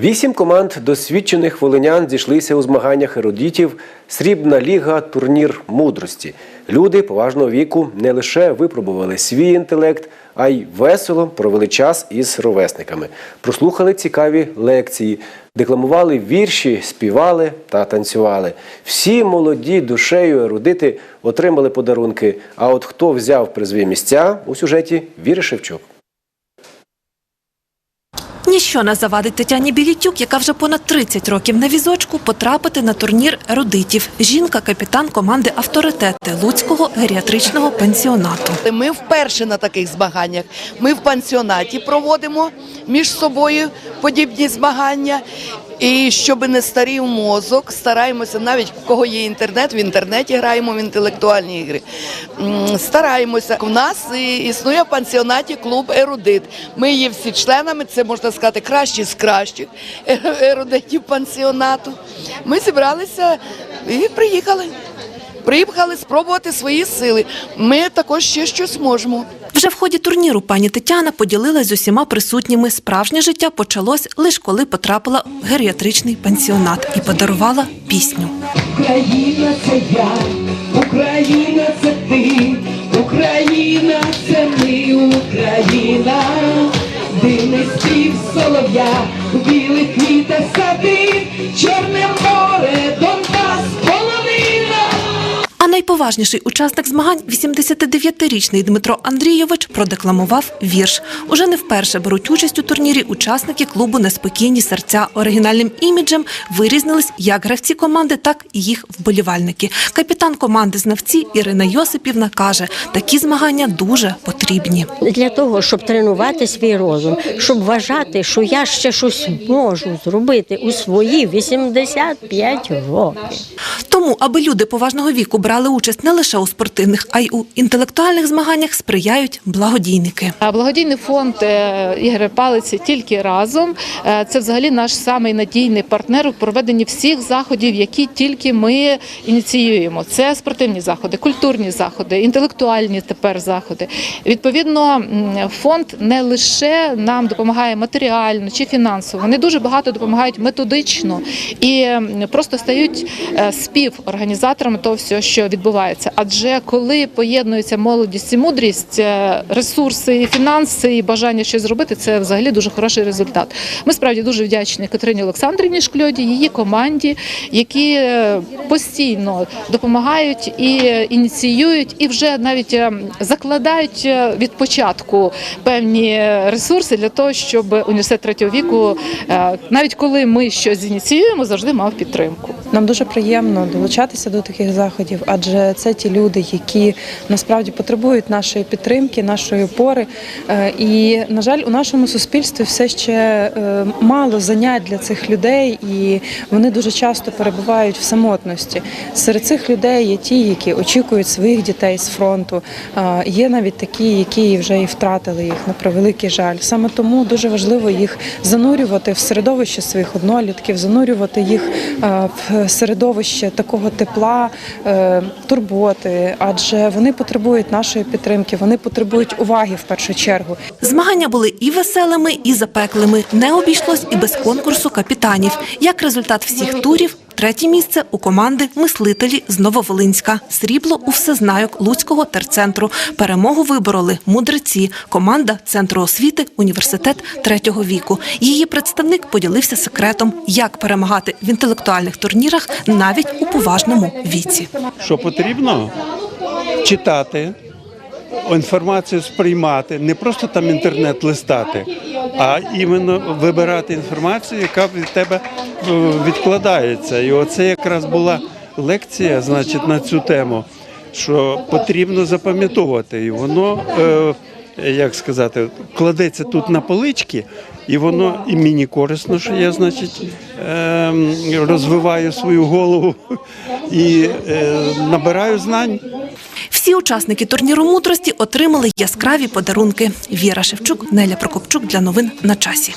Вісім команд досвідчених волинян зійшлися у змаганнях ерудитів Срібна ліга, турнір мудрості. Люди поважного віку не лише випробували свій інтелект, а й весело провели час із ровесниками. Прослухали цікаві лекції, декламували вірші, співали та танцювали. Всі молоді душею ерудити отримали подарунки. А от хто взяв призові місця у сюжеті Віри Шевчук. Ніщо не завадить Тетяні Білітюк, яка вже понад 30 років на візочку, потрапити на турнір родитів. Жінка – капітан команди «Авторитети» Луцького геріатричного пансіонату. Ми вперше на таких змаганнях. Ми в пансіонаті проводимо між собою подібні змагання. І щоб не старів мозок, стараємося, навіть в кого є інтернет, в інтернеті граємо в інтелектуальні ігри. Стараємося. У нас існує в пансіонаті клуб Ерудит. Ми є всі членами, це можна сказати, кращі з кращих ерудитів пансіонату. Ми зібралися і приїхали. Приїхали спробувати свої сили. Ми також ще щось можемо. Вже в ході турніру пані Тетяна поділилась з усіма присутніми. Справжнє життя почалось лише коли потрапила в геріатричний пансіонат і подарувала пісню. Україна це я, Україна це ти, Україна це ми, Україна, дивний спів солов'я, у білих квітах сади, Чорне море, Донбас, найповажніший учасник змагань, 89-річний Дмитро Андрійович, продекламував вірш. Уже не вперше беруть участь у турнірі учасники клубу Неспокійні серця. Оригінальним іміджем вирізнились як гравці команди, так і їх вболівальники. Капітан команди знавці Ірина Йосипівна каже, такі змагання дуже потрібні. для того, щоб тренувати свій розум, щоб вважати, що я ще щось можу зробити у свої 85 років. Тому, аби люди поважного віку брали участь не лише у спортивних, а й у інтелектуальних змаганнях, сприяють благодійники. Благодійний фонд е, Ігоря Палиці тільки разом. Е, Це взагалі наш самий надійний партнер у проведенні всіх заходів, які тільки ми ініціюємо. Це спортивні заходи, культурні заходи, інтелектуальні тепер заходи. Відповідно, фонд не лише нам допомагає матеріально чи фінансово, вони дуже багато допомагають методично і просто стають е, співорганізаторами того всього, що відбувається. Адже коли поєднується молодість і мудрість, е, ресурси, фінанси і бажання щось зробити, це взагалі дуже хороший результат. Ми справді дуже вдячні Катерині Олександрівні Шкльоді, її команді, які е, постійно допомагають і ініціюють, і вже навіть е, закладають е, від початку певні ресурси для того, щоб університет третього віку, е, навіть коли ми щось ініціюємо, завжди мав підтримку. Нам дуже приємно долучатися до таких заходів, адже це ті люди, які насправді потребують нашої підтримки, нашої опори. Е, І, на жаль, у нашому суспільстві все ще е, мало занять для цих людей, і вони дуже часто перебувають в самотності. Серед цих людей є ті, які очікують своїх дітей з фронту. Е, Є навіть такі, які вже і втратили їх на превеликий жаль. Саме тому дуже важливо їх занурювати в середовище своїх однолітків, занурювати їх в середовище такого тепла, е, турботи, адже вони потребують нашої підтримки, вони потребують уваги в першу чергу. Змагання були і веселими, і запеклими. Не обійшлось і без конкурсу капітанів. Як результат всіх турів, третє місце у команди мислителі з Нововолинська. Срібло у всезнайок Луцького терцентру. Перемогу вибороли мудреці. Команда центру освіти університет третього віку. Її представник поділився секретом, як перемагати в інтелектуальних турнірах навіть у поважному віці. що потрібно читати, інформацію сприймати, не просто там інтернет листати, а іменно вибирати інформацію, яка від тебе е, відкладається. І оце якраз була лекція, значить, на цю тему, що потрібно запам'ятовувати. І воно, е, як сказати, кладеться тут на полички. І воно і мені корисно, що я, значить, ем, розвиваю свою голову і е, набираю знань. Всі учасники турніру мудрості отримали яскраві подарунки. Віра Шевчук, Неля Прокопчук для новин на часі.